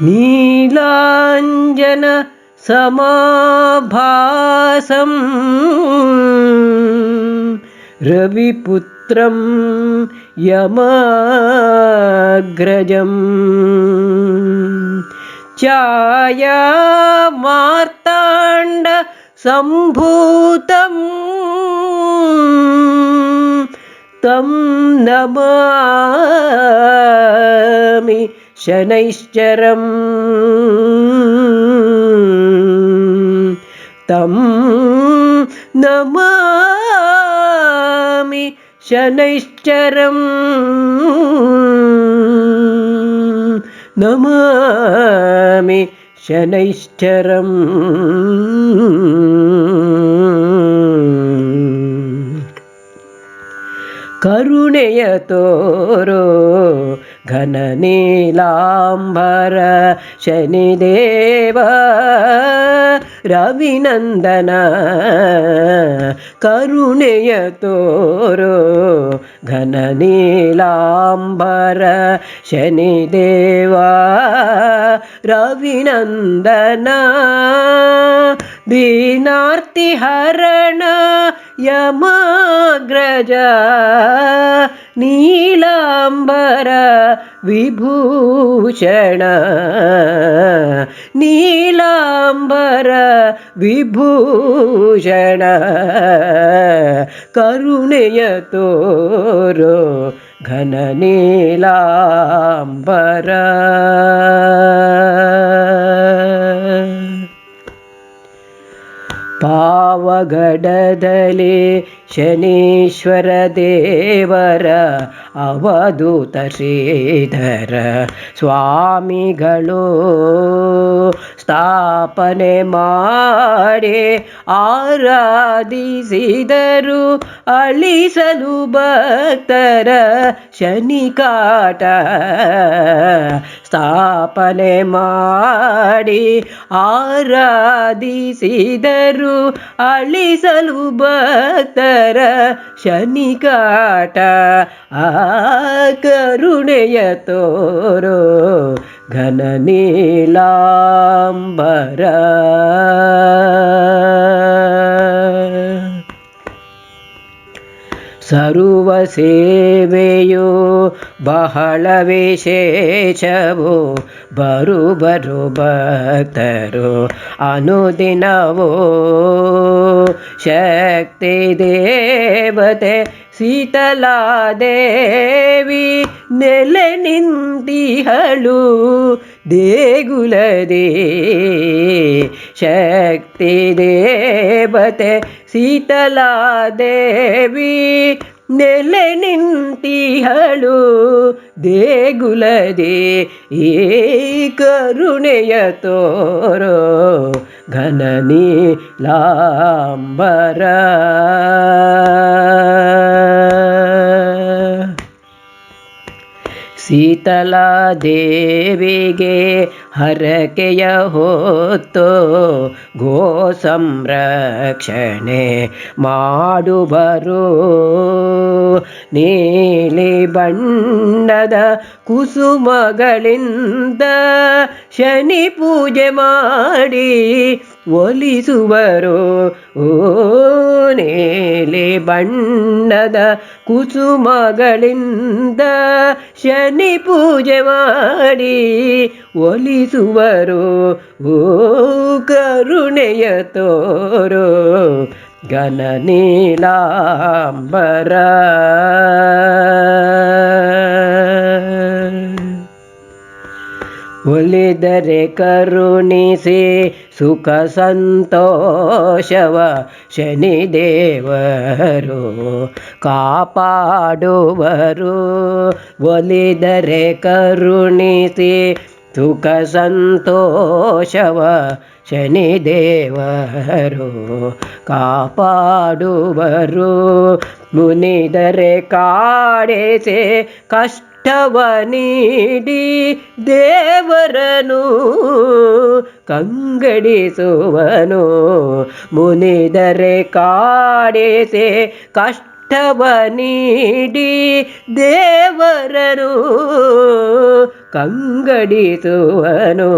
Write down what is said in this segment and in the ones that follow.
నీలాంజన సమాభాసం. రవిపుత్రం యమాగ్రజం. ఛాయామార్తాండ సంభూతం. तं नमामि ശനൈശ്ചരം തം നമാമി ശനൈശ്ചരം. നമാമി ശനൈശ്ചരം. ಕರುಣೆಯ ತೋರೋ ಘನ ನೀಲಾಂಬರ ಶನಿದೇವ ರವಿನಂದನ ಕರುಣೆಯ ತೋರೋ ಘನ ನೀಲಾಂಬರ ಶನಿದೇವ ರವಿನಂದನ ದೀನಾರ್ತಿ ಹರಣ ಯಮಗ್ರಜ ನೀಲಾಂಬರ ವಿಭೂಷಣ ನೀಲಾಂಬರ ವಿಭೂಷಣ ಕರುಣೆಯ ತೋರೋ ಘನ ನೀಲಾಂಬರ ಪಾವಗಡದಲ್ಲಿ ಶನೀಶ್ವರ ದೇವರ ಅವಧೂತ ಶ್ರೀಧರ ಸ್ವಾಮಿಗಳು ಸ್ಥಾಪನೆ ಮಾಡಿ ಆರಾಧಿಸಿದರು. ಅಳಿಸಲು ಭಕ್ತರ ಶನಿಕಾಟ. ಸ್ಥಾಪನೆ ಮಾಡಿ ಆರಾಧಿಸಿದರು. ಅಳಿಸಲು ಭಕ್ತರ ಶನಿಕಾಟ ಆ ಕರುಣೆಯ ತೋರು ಘನ ನೀಲಾಂಬರ ಸರ್ವ ಸೇವೆಯು ಬಹಳ ವಿಶೇಷವು ಬರು ಬರು ಭಕ್ತರು ಅನುದಿನವೋ ಶಕ್ತಿ ದೇವತೆ ಶೀತಲಾದೇವಿ ನೆಲೆ ನಿಂತಿಹಳು ದೇಗುಲದೇ ಶಕ್ತಿ ದೇವತೆ ಶೀತಲಾದೇವಿ ನೆಲೆ ನಿಂತಿಹಳು ದೇಗುಲದೇ ಏ ಕರುಣೆಯ ತೋರೋ ಘನ ನೀಲಾಂಬರ ದೇವಿಗೆ ಹರಕೆಯ ಹೊತ್ತು ಗೋ ಸಂರಕ್ಷಣೆ ಮಾಡುವರು. ನೀಲಿ ಬಣ್ಣದ ಕುಸುಮಗಳಿಂದ ಶನಿ ಪೂಜೆ ಮಾಡಿ ಒಲಿಸುವರು. ಓ, ನೀಲಿ ಬಣ್ಣದ ಕುಸುಮಗಳಿಂದ ಶನಿ ಪೂಜೆ ಮಾಡಿ ಒಲಿಸುವರು. ಓ, ಕರುಣೆಯ ತೋರೋ ಘನ ನೀಲಾಂಬರ ಒಲಿದರೆ ಕರುಣಿಸಿ ಸುಖ ಸಂತೋಷವ ಶನಿದೇವರು ಕಾಪಾಡುವರು. ಒಲಿದರೆ ಕರುಣಿಸಿ ಸುಖ ಸಂತೋಷವ ಶನಿದೇವರು ಕಾಪಾಡುವರು. ಮುನಿದರೆ ಕಾಡೆಸೆ ಕಷ್ಟವ ನೀಡಿ ದೇವರನು ಕಂಗಡಿಸುವನು. ಮುನಿದರೆ ಕಾಡೆಸೆ ಕಷ್ಟ ನೀಡಿ ದೇವರನು ಕಂಗಡಿಸುವನು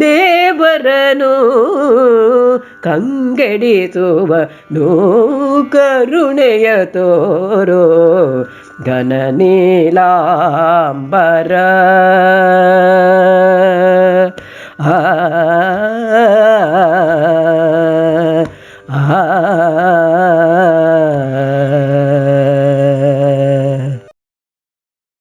ದೇವರನು ಕಂಗಡಿತುವನು ಕರುಣೆಯ ತೋರು ಘನ ನೀಲಾಂಬರ ಆ